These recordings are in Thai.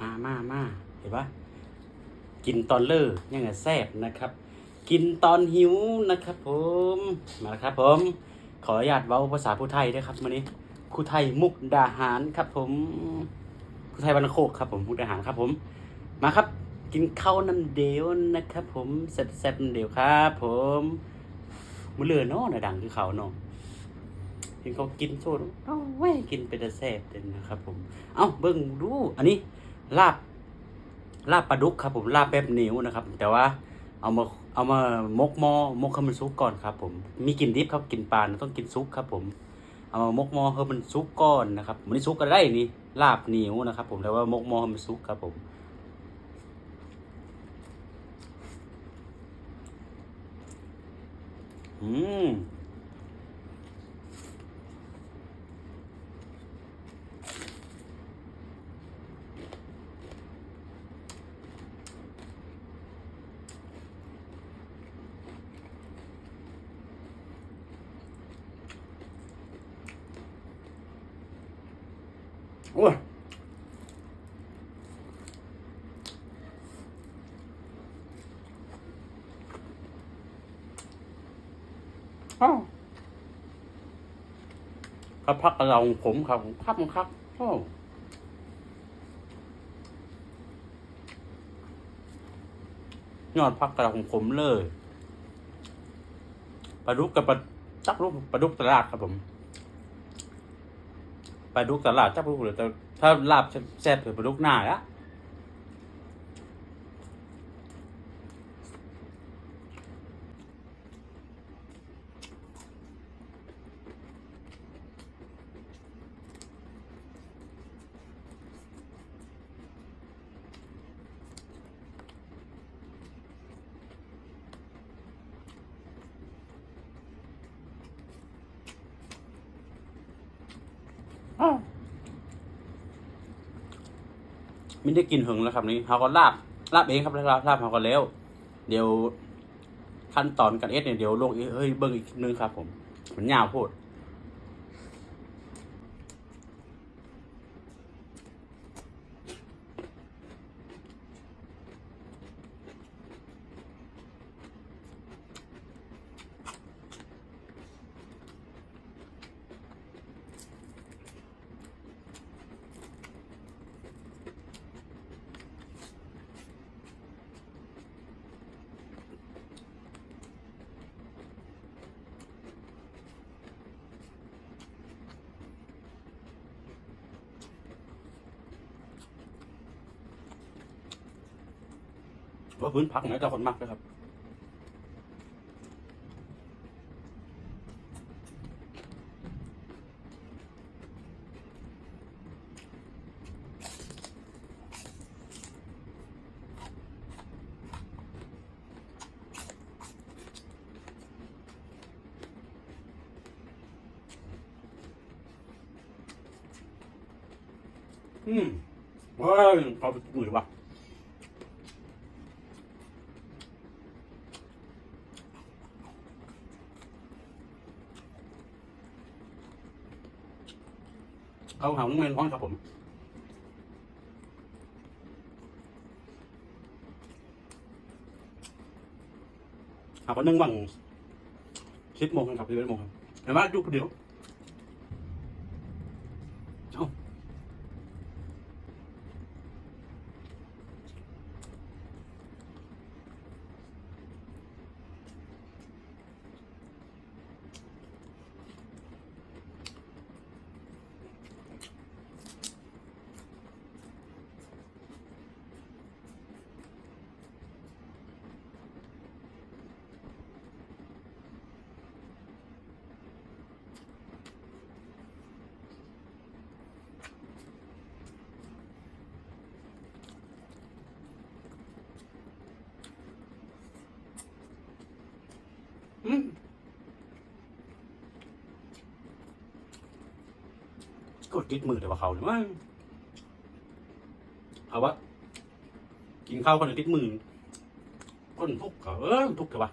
มามามาเห็นปะกินตอนเลิกยังไงแซ่บนะครับ กินตอนหิวนะครับผมมาแล้วครับผม ขออนุญาตเว้าภาษาผู้ไทยด้วยครับวันนี้ผู้ไทยมุกดาหารครับผมผู้ไทยบรรโคกครับผมมุกดาหารครับผม มาครับ กินข้าวน้ำเดียวนะครับ ผมแซ่บๆน้ำเดียวครับ ผมมือเลือเนาะนะดังคือเขาเนาะเห็นเขากินโซดเอ้าเว้ยกินเป็นแต่แซ่บเต็มนะครับผม เอ้าเบิ่งดู อันนี้ ลาบลาบปลาดุกครับผมลาบแบบเหนียวนะครับ แต่ว่าเอามาเอามามกหม้อมกให้มันซุกก่อนครับ ผมมีกลิ่นดิบครับกลิ่นปลาต้องกินซุกครับ ผมเอามามกหม้อให้มันซุกก่อนนะครับมันซุกก็ได้นี่ลาบเหนียวนะครับ ผมแต่ว่ามกหม้อให้มันซุกครับ ผมอืม โอ้ยอ้าวครับพักกระเราของผมครับพักมันครับโอ้ยอดพักกระเราของผมเลยปลาดุกกับปลาจักลูกปลาดุกตลาดครับผม ปลาดุกตลาดจับลูกเลยแต่ถ้าลาบแซ่บคือปลาดุกหน้าละ ไม่ได้กินหึงแล้วครับ นี่เขาก็ลาบลาบเองครับลาบลาบเขาก็แล้ว เดี๋ยวขั้นตอนการเอสเนี่ยเดี๋ยวลงเฮ้ยเบิ้งอีกนึงครับ ผม มันยาวโพด ว่าพื้นพักไหนแต่คนมากเลยครับอืมว้ายเอาไปมือวะ เอาหางเมนร้อนครับผมหาวันหนึ่งวังสิบโมงครับสิบเอ็ดโมงครับแต่ว่าจุกเดียว กดติดมือแต่ว่าเขาเนี่ยว่าเอาวะกินข้าวคนติดมือคนทุกข์เขาเออทุกข์เถอะวะ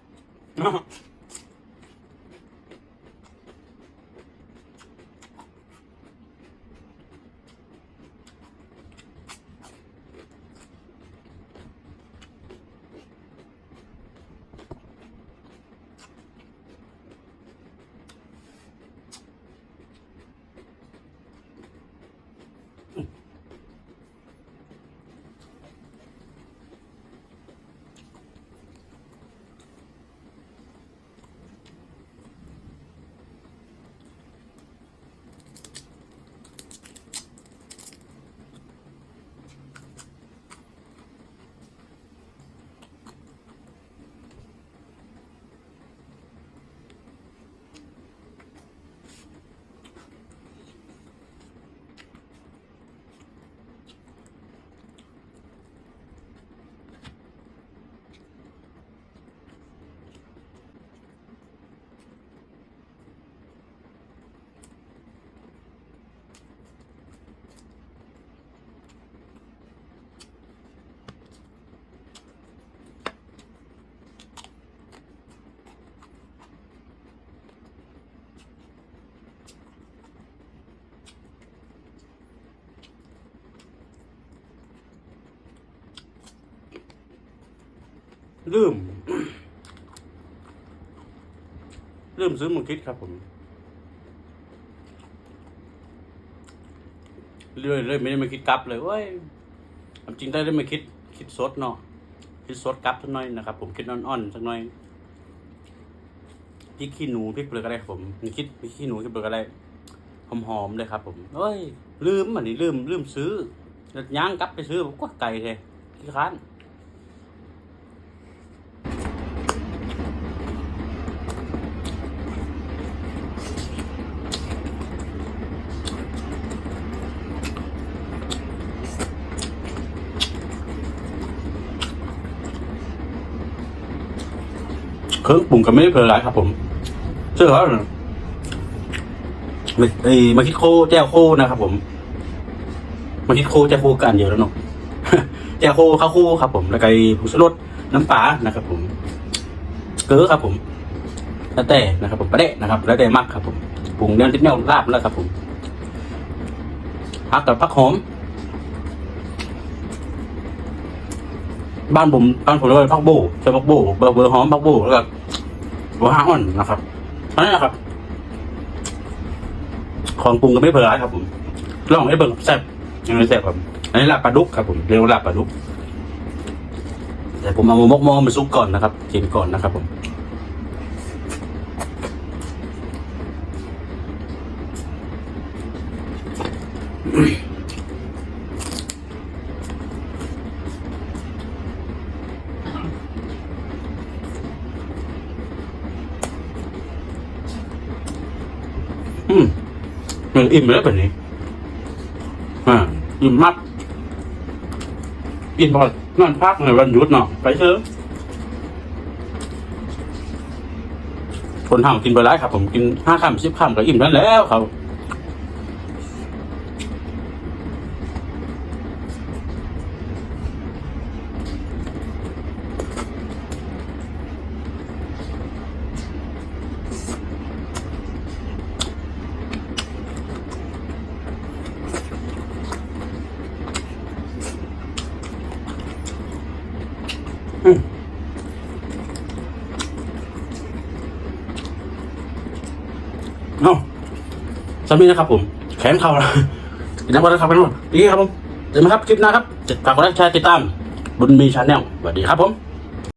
ลืม ลืมซื้อมาคิดครับผมเรื่อยเลยไม่ได้มาคิดกลับเลยเว้ยควาจริงได้ได้มาคิด คิดสดเนาะคิดสดกลับสักหน่อยนะครับผมคิดอ่อนๆสักหน่อยพริกขี้หนูพริกเปลือกอะไรครับผมมีคิดพริกขี้หนูพริกเปลือกอะไรหอมๆเลยครับ ผมเอ้ย ลืมอันนี้ลืมลืมซื้อแล้วย่างกลับไปซื้อผมก็ไก่เลยที่ค้าน เครื่องปรุงก็ไม่ได้เพลินไรครับผมเชื่อเขาไม่ไอ้มาคิดโคแจ้วโคนะครับผมมาคิดโคแจ้วโคกันเดียวแล้วเนาะแจ้วโคข้าวโคครับ ผม แล้วก็ไอ้ผงชูรสน้ำปลานะครับ ผม เกลือครับ ผมแล้วแต่นะครับ ผมประเดะนะครับ แล้วแต่มักครับ ผมปรุงเนื้อติดแนวลาบแล้วครับ ผมผักกับผักหอม บ้านผมบ้านผมเรียกว่าพักโบใช้พักโบเบอร์เบอร์หอมพักโบแล้วก็หัวห้าอ่อนนะครับอันนี้นะครับ ของปรุงก็ไม่เผยครับ ผมลองให้เบิ่งแซ่บยังไงแซ่บครับอันนี้ลาบปลาดุกครับผมเรียกว่าลาบปลาดุกแต่ผมเอามามกมอมาซุกก่อนนะครับกินก่อนนะครับ ผมอืมมัน อิ่มแล้วแบบนี้อ่าอิ่มมากอิ่มพอนอนพักในวันหยุดเนาะไปเถอะคนทำกินไปหลายครับ ผมกินห้าคำสิบคำก็อิ่มนั้นแล้วครับ เอ้าสามีนะครับผม แขนเข่าแล้วเดี๋ยวนะครับไปนู่นดีครับผมเดี๋ยวมาครับ คลิปหน้าครับฝากกดไลค์แชร์ติดตาม บุญมีชาแนลสวัสดีครับผม